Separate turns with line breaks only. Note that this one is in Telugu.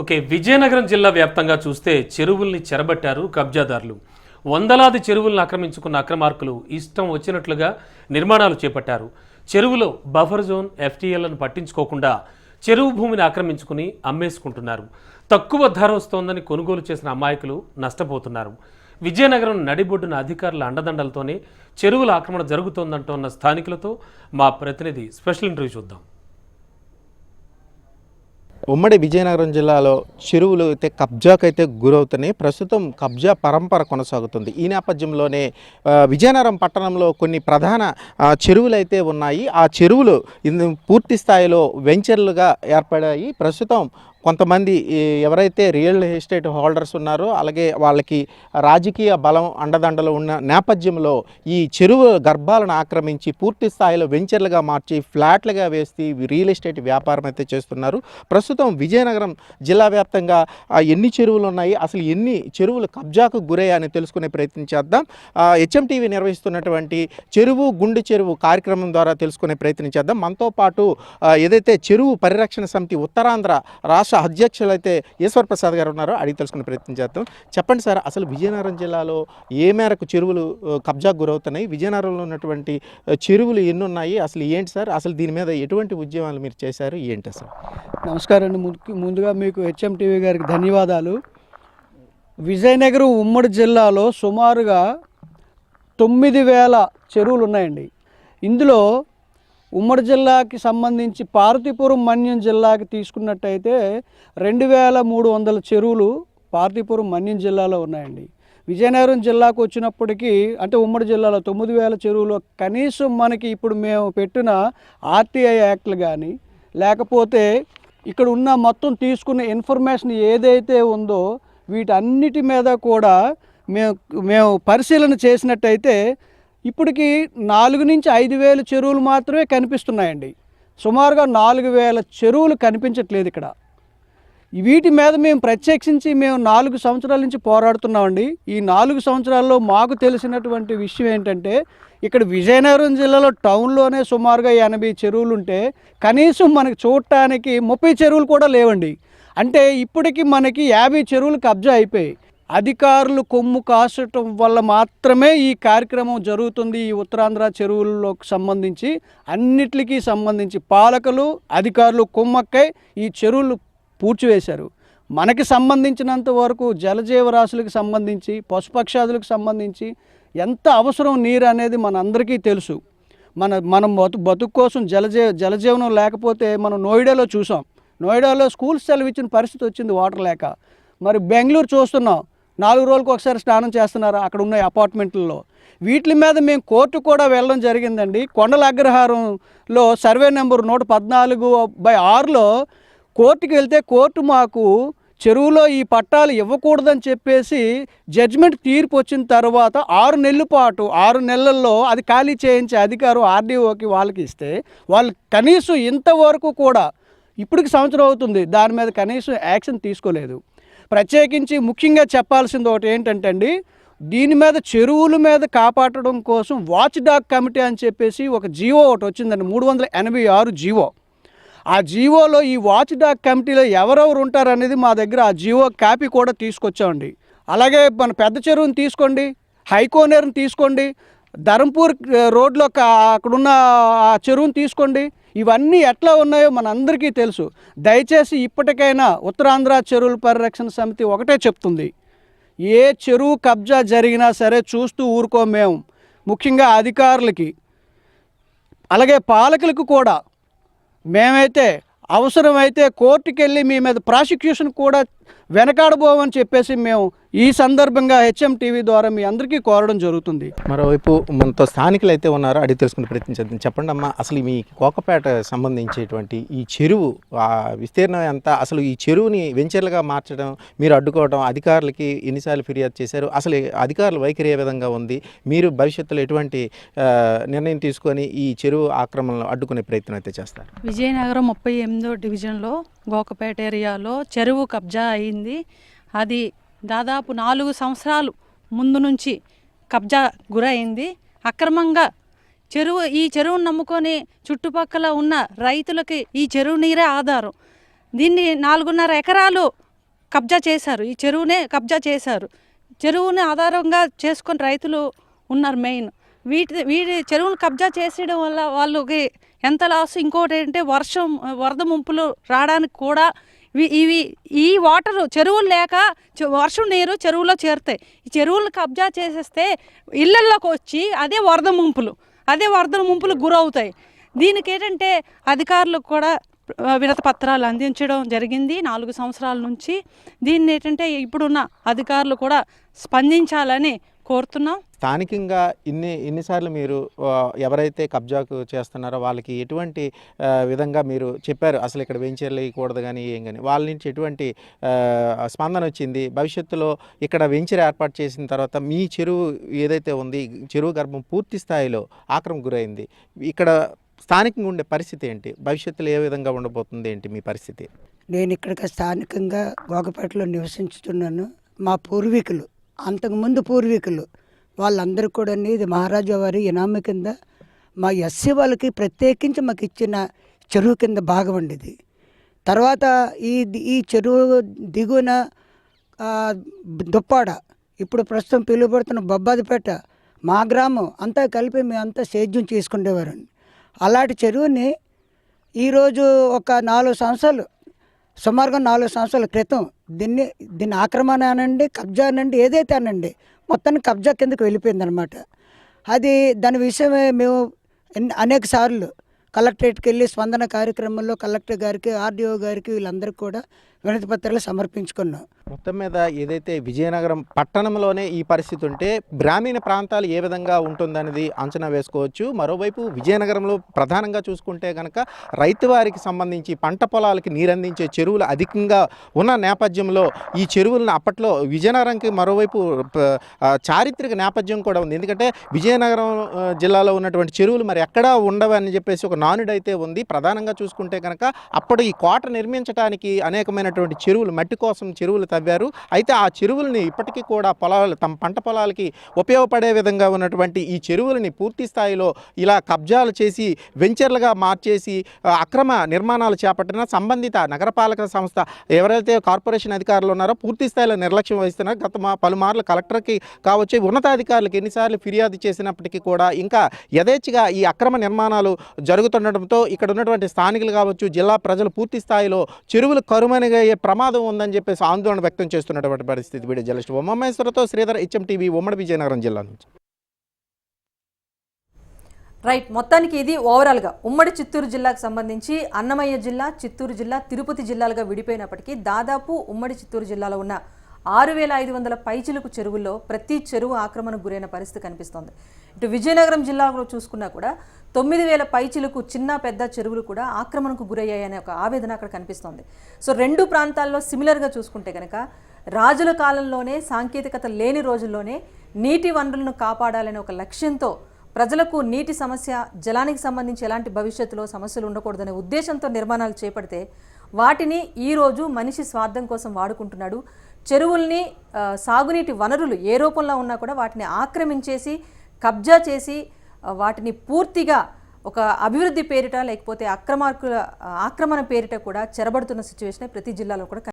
ఓకే విజయనగరం జిల్లా వ్యాప్తంగా చూస్తే చెరువుల్ని చెరబట్టారు కబ్జాదారులు. వందలాది చెరువులను ఆక్రమించుకున్న అక్రమార్కులు ఇష్టం వచ్చినట్లుగా నిర్మాణాలు చేపట్టారు. చెరువులో బఫర్ జోన్ ఎఫ్టీఎల్లను పట్టించుకోకుండా చెరువు భూమిని ఆక్రమించుకుని అమ్మేసుకుంటున్నారు. తక్కువ ధర వస్తోందని కొనుగోలు చేసిన అమాయకులు నష్టపోతున్నారు. విజయనగరం నడిబొడ్డున అధికారుల అండదండలతోనే చెరువుల ఆక్రమణ జరుగుతోందంటోన్న స్థానికులతో మా ప్రతినిధి స్పెషల్ ఇంటర్వ్యూ చూద్దాం.
ఉమ్మడి విజయనగరం జిల్లాలో చెరువులు అయితే కబ్జాకైతే గురవుతున్నాయి. ప్రస్తుతం కబ్జా పరంపర కొనసాగుతుంది. ఈ నేపథ్యంలోనే విజయనగరం పట్టణంలో కొన్ని ప్రధాన చెరువులైతే చెరువులు అయితే ఉన్నాయి. ఆ చెరువులు పూర్తి స్థాయిలో వెంచర్లుగా ఏర్పడాయి. ప్రస్తుతం కొంతమంది ఎవరైతే రియల్ ఎస్టేట్ హోల్డర్స్ ఉన్నారో అలాగే వాళ్ళకి రాజకీయ బలం అండదండలు ఉన్న నేపథ్యంలో ఈ చెరువు గర్భాలను ఆక్రమించి పూర్తి స్థాయిలో వెంచర్లుగా మార్చి ఫ్లాట్లుగా వేసి రియల్ ఎస్టేట్ వ్యాపారం అయితే చేస్తున్నారు. ప్రస్తుతం విజయనగరం జిల్లా వ్యాప్తంగా ఎన్ని చెరువులు ఉన్నాయి అసలు ఎన్ని చెరువులు కబ్జాకు గురయ్యాయని తెలుసుకునే ప్రయత్నం చేద్దాం. హెచ్ఎంటీవీ నిర్వహిస్తున్నటువంటి చెరువు గుండు చెరువు కార్యక్రమం ద్వారా తెలుసుకునే ప్రయత్నం చేద్దాం. మనతో పాటు ఏదైతే చెరువు పరిరక్షణ సమితి ఉత్తరాంధ్ర రాష్ట్ర అధ్యక్షులు అయితే ఈశ్వర్ ప్రసాద్ గారు ఉన్నారో అడిగి తెలుసుకునే ప్రయత్నం చేద్దాం. చెప్పండి సార్ అసలు విజయనగరం జిల్లాలో ఏ మేరకు చెరువులు కబ్జాకు గురవుతున్నాయి? విజయనగరంలో ఉన్నటువంటి చెరువులు ఎన్ని ఉన్నాయి అసలు ఏంటి సార్? అసలు దీని మీద ఎటువంటి ఉద్యమాలు మీరు చేశారు? ఏంటి సార్
నమస్కారం అండి. ముందుగా మీకు హెచ్ఎంటీవీ గారికి ధన్యవాదాలు. విజయనగరం ఉమ్మడి జిల్లాలో సుమారుగా తొమ్మిది వేల చెరువులు ఉన్నాయండి. ఇందులో ఉమ్మడి జిల్లాకి సంబంధించి పార్వతీపురం మన్యం జిల్లాకి తీసుకున్నట్టయితే రెండు వేల మూడు వందల చెరువులు పార్వతీపురం మన్యం జిల్లాలో ఉన్నాయండి. విజయనగరం జిల్లాకు వచ్చినప్పటికీ అంటే ఉమ్మడి జిల్లాలో తొమ్మిది వేల చెరువులు కనీసం మనకి ఇప్పుడు మేము పెట్టిన ఆర్టీఐ యాక్ట్లు కానీ లేకపోతే ఇక్కడ ఉన్న మొత్తం తీసుకున్న ఇన్ఫర్మేషన్ ఏదైతే ఉందో వీటన్నిటి మీద కూడా మేము మేము పరిశీలన చేసినట్టయితే ఇప్పటికి నాలుగు నుంచి ఐదు వేల చెరువులు మాత్రమే కనిపిస్తున్నాయండి. సుమారుగా నాలుగు వేల చెరువులు కనిపించట్లేదు ఇక్కడ. వీటి మీద మేము ప్రత్యక్షించి మేము నాలుగు సంవత్సరాల నుంచి పోరాడుతున్నామండి. ఈ నాలుగు సంవత్సరాల్లో మాకు తెలిసినటువంటి విషయం ఏంటంటే ఇక్కడ విజయనగరం జిల్లాలో టౌన్లోనే సుమారుగా ఎనభై చెరువులు ఉంటే కనీసం మనకు చూడటానికి ముప్పై చెరువులు కూడా లేవండి. అంటే ఇప్పటికి మనకి యాభై చెరువులు కబ్జా అయిపోయాయి. అధికారులు కొమ్ము కాసటం వల్ల మాత్రమే ఈ కార్యక్రమం జరుగుతుంది ఈ ఉత్తరాంధ్ర చెరువులకు సంబంధించి. అన్నిటికీ సంబంధించి పాలకులు అధికారులు కొమ్మక్కై ఈ చెరువులు పూడ్చివేశారు. మనకి సంబంధించినంత వరకు జలజీవరాశులకు సంబంధించి పశుపక్షాదులకు సంబంధించి ఎంత అవసరం నీరు అనేది మనందరికీ తెలుసు. మన మనం బతు బతుకు కోసం జలజీ జలజీవనం లేకపోతే మనం నోయిడాలో చూసాం. నోయిడాలో స్కూల్స్ సెలవు ఇచ్చిన పరిస్థితి వచ్చింది వాటర్ లేక. మరి బెంగళూరు చూస్తున్నాం. నాలుగు రోజులకు ఒకసారి స్నానం చేస్తున్నారు అక్కడ ఉన్న అపార్ట్మెంట్లలో. వీటి మీద మేము కోర్టు కూడా వెళ్ళడం జరిగిందండి. కొండల అగ్రహారంలో సర్వే నెంబర్ నూట పద్నాలుగు బై ఆరులో కోర్టుకి వెళ్తే కోర్టు మాకు చెరువులో ఈ పట్టాలు ఇవ్వకూడదని చెప్పేసి జడ్జిమెంట్ తీర్పు వచ్చిన తర్వాత ఆరు నెలల పాటు ఆరు నెలల్లో అది ఖాళీ చేయించే అధికారం ఆర్డీఓకి వాళ్ళకి ఇస్తే వాళ్ళు కనీసం ఇంతవరకు కూడా ఇప్పటికి సంవత్సరం అవుతుంది దాని మీద కనీసం యాక్షన్ తీసుకోలేదు. ప్రత్యేకించి ముఖ్యంగా చెప్పాల్సింది ఒకటి ఏంటంటే అండి దీని మీద చెరువుల మీద కాపాడడం కోసం వాచ్ డాగ్ కమిటీ అని చెప్పేసి ఒక జీవో ఒకటి వచ్చిందండి మూడు వందల ఎనభై ఆరు జీవో. ఆ జీవోలో ఈ వాచ్ డాగ్ కమిటీలో ఎవరెవరు ఉంటారు అనేది మా దగ్గర ఆ జీవో కాపీ కూడా తీసుకొచ్చామండి. అలాగే మన పెద్ద చెరువుని తీసుకోండి హైకోనేర్ని తీసుకోండి ధరంపూర్ రోడ్లో అక్కడున్న ఆ చెరువుని తీసుకోండి ఇవన్నీ ఎట్లా ఉన్నాయో మనందరికీ తెలుసు. దయచేసి ఇప్పటికైనా ఉత్తరాంధ్ర చెరువుల పరిరక్షణ సమితి ఒకటే చెప్తుంది. ఏ చెరువు కబ్జా జరిగినా సరే చూస్తూ ఊరుకో మేము ముఖ్యంగా అధికారులకి. అలాగే పాలకులకు కూడా. మేమైతే అవసరమైతే కోర్టుకెళ్ళి మీ మీద ప్రాసిక్యూషన్ కూడా వెనకాడబోమని చెప్పేసి మేము ఈ సందర్భంగా హెచ్ఎం టీవీ ద్వారా మీ అందరికీ కోరడం జరుగుతుంది.
మరోవైపు మనతో స్థానికులు అయితే ఉన్నారో అడిగి తెలుసుకునే ప్రయత్నం చేద్దాం. చెప్పండి అమ్మా అసలు మీ కోకపేట సంబంధించేటువంటి ఈ చెరువు ఆ విస్తీర్ణం ఎంత? అసలు ఈ చెరువుని వెంచర్లుగా మార్చడం మీరు అడ్డుకోవడం అధికారులకి ఎన్నిసార్లు ఫిర్యాదు చేశారు? అసలు అధికారుల వైఖరి ఏ విధంగా ఉంది? మీరు భవిష్యత్తులో ఎటువంటి నిర్ణయం తీసుకొని ఈ చెరువు ఆక్రమణలు అడ్డుకునే ప్రయత్నం అయితే చేస్తారు?
విజయనగరం ముప్పై ఎనిమిదో డివిజన్లో గోకపేట ఏరియాలో చెరువు కబ్జా అయింది. అది దాదాపు నాలుగు సంవత్సరాలు ముందు నుంచి కబ్జా గురైంది. అక్రమంగా చెరువు ఈ చెరువును నమ్ముకొని చుట్టుపక్కల ఉన్న రైతులకి ఈ చెరువు నీరే ఆధారం. దీన్ని నాలుగున్నర ఎకరాలు కబ్జా చేశారు. ఈ చెరువునే కబ్జా చేశారు. చెరువుని ఆధారంగా చేసుకొని రైతులు ఉన్నారు మెయిన్. వీటి వీటి చెరువును కబ్జా చేసేయడం వల్ల వాళ్ళకి ఎంత లాస్ ఇంకోటి ఏంటంటే వర్షం వరద ముంపులు రావడానికి కూడా ఇవి- ఇవి ఈ వాటర్ చెరువులు లేక వర్షం నీరు చెరువులో చేరుతాయి. ఈ చెరువులను కబ్జా చేసేస్తే ఇళ్ళల్లోకి వచ్చి అదే వరద ముంపులు అదే వరద ముంపులు గురవుతాయి. దీనికి ఏంటంటే అధికారులకు కూడా వినత పత్రాలు అందించడం జరిగింది. నాలుగు సంవత్సరాల నుంచి దీన్ని ఏంటంటే ఇప్పుడున్న అధికారులు కూడా స్పందించాలని కోరుతున్నాం.
స్థానికంగా ఇన్ని ఇన్నిసార్లు మీరు ఎవరైతే కబ్జాకు చేస్తున్నారో వాళ్ళకి ఎటువంటి విధంగా మీరు చెప్పారు అసలు ఇక్కడ వెంచర్లు కానీ ఏం కానీ? వాళ్ళ నుంచి ఎటువంటి స్పందన వచ్చింది? భవిష్యత్తులో ఇక్కడ వెంచర్ ఏర్పాటు చేసిన తర్వాత మీ చెరువు ఏదైతే ఉంది చెరువు గర్భం పూర్తి స్థాయిలో ఆక్రమణ గురైంది ఇక్కడ స్థానికంగా ఉండే పరిస్థితి ఏంటి? భవిష్యత్తులో ఏ విధంగా ఉండబోతుంది ఏంటి మీ పరిస్థితి?
నేను ఇక్కడికి స్థానికంగా గోకపేటలో నివసించుతున్నాను. మా పూర్వీకులు అంతకుముందు పూర్వీకులు వాళ్ళందరూ కూడా ఇది మహారాజా వారి ఇనామి కింద మా ఎస్సీ వాళ్ళకి ప్రత్యేకించి మాకు ఇచ్చిన చెరువు కింద భాగం ఉండేది తర్వాత ఈ ఈ చెరువు దిగువన దుప్పాడ ఇప్పుడు ప్రస్తుతం పిలువబడుతున్న బొబ్బాదిపేట మా గ్రామం అంతా కలిపి మేమంతా సేద్యం చేసుకునేవారండి అలాంటి చెరువుని ఈరోజు ఒక నాలుగు సంవత్సరాలు సుమారుగా నాలుగు సంవత్సరాల క్రితం దీన్ని దీన్ని ఆక్రమణ అనండి కబ్జా అనండి ఏదైతే అనండి మొత్తానికి కబ్జా కిందకి వెళ్ళిపోయిందనమాట అది దాని విషయమే మేము అనేక సార్లు కలెక్టరేట్కి వెళ్ళి స్పందన కార్యక్రమంలో కలెక్టర్ గారికి ఆర్డీఓ గారికి వీళ్ళందరికీ కూడా వినతి పత్రాలు సమర్పించుకున్నాం.
మొత్తం మీద ఏదైతే విజయనగరం పట్టణంలోనే ఈ పరిస్థితి ఉంటే గ్రామీణ ప్రాంతాలు ఏ విధంగా ఉంటుందనేది అంచనా వేసుకోవచ్చు. మరోవైపు విజయనగరంలో ప్రధానంగా చూసుకుంటే కనుక రైతు వారికి సంబంధించి పంట పొలాలకి నీరందించే చెరువులు అధికంగా ఉన్న నేపథ్యంలో ఈ చెరువులను అప్పట్లో విజయనగరంకి మరోవైపు చారిత్రక నేపథ్యం కూడా ఉంది. ఎందుకంటే విజయనగరం జిల్లాలో ఉన్నటువంటి చెరువులు మరి ఎక్కడా ఉండవని చెప్పేసి ఒక నానుడైతే ఉంది. ప్రధానంగా చూసుకుంటే కనుక అప్పుడు ఈ కోట నిర్మించడానికి అనేకమైనటువంటి చెరువులు మట్టి కోసం చెరువులు తవ్వారు. అయితే ఆ చెరువులని ఇప్పటికీ కూడా పొలాలు తమ పంట పొలాలకి ఉపయోగపడే విధంగా ఉన్నటువంటి ఈ చెరువులని పూర్తి స్థాయిలో ఇలా కబ్జాలు చేసి వెంచర్లుగా మార్చేసి అక్రమ నిర్మాణాలు చేపట్టిన సంబంధిత నగరపాలక సంస్థ ఎవరైతే కార్పొరేషన్ అధికారులు ఉన్నారో పూర్తి స్థాయిలో నిర్లక్ష్యం వహిస్తున్నారు. గత పలుమార్లు కలెక్టర్కి కావచ్చు ఉన్నతాధికారులకు ఎన్నిసార్లు ఫిర్యాదు చేసినప్పటికీ కూడా ఇంకా యథేచ్ఛగా ఈ అక్రమ నిర్మాణాలు జరుగుతుండటంతో ఇక్కడ ఉన్నటువంటి స్థానికులు కావచ్చు జిల్లా ప్రజలు పూర్తి స్థాయిలో చెరువులు కరుమనిగా ప్రమాదం ఉందని చెప్పేసి ఆందోళన వ్యక్తం చేస్తున్నటువంటి పరిస్థితి వీడియో జర్నలిస్ట్ ఉమామేశ్వరతో శ్రీధర్ హెచ్ఎం టీవీ ఉమ్మడి విజయనగరం జిల్లా నుంచి.
రైట్ మొత్తానికి ఇది ఓవరాల్గా. ఉమ్మడి చిత్తూరు జిల్లాకు సంబంధించి అన్నమయ్య జిల్లా చిత్తూరు జిల్లా తిరుపతి జిల్లాలుగా విడిపోయినప్పటికీ దాదాపు ఉమ్మడి చిత్తూరు జిల్లాలో ఉన్న ఆరు వేల ఐదు వందల పైచిలకు చెరువుల్లో ప్రతి చెరువు ఆక్రమణకు గురైన పరిస్థితి కనిపిస్తోంది. ఇటు విజయనగరం జిల్లాలో చూసుకున్నా కూడా తొమ్మిది వేల పైచిలకు చిన్న పెద్ద చెరువులు కూడా ఆక్రమణకు గురయ్యాయనే ఒక ఆవేదన అక్కడ కనిపిస్తోంది. సో రెండు ప్రాంతాల్లో సిమిలర్గా చూసుకుంటే కనుక రాజుల కాలంలోనే సాంకేతికత లేని రోజుల్లోనే నీటి వనరులను కాపాడాలనే ఒక లక్ష్యంతో ప్రజలకు నీటి సమస్య జలానికి సంబంధించి ఎలాంటి భవిష్యత్తులో సమస్యలు ఉండకూడదనే ఉద్దేశంతో నిర్మాణాలు చేపడితే వాటిని ఈరోజు మనిషి స్వార్థం కోసం వాడుకుంటున్నాడు. చెరువుల్ని సాగునీటి వనరులు ఏ రూపంలో ఉన్నా కూడా వాటిని ఆక్రమించేసి కబ్జా చేసి వాటిని పూర్తిగా ఒక అభివృద్ధి పేరిట లేకపోతే అక్రమార్కుల ఆక్రమణ పేరిట కూడా చెరబడుతున్న సిచ్యువేషన్ ప్రతి జిల్లాలో కూడా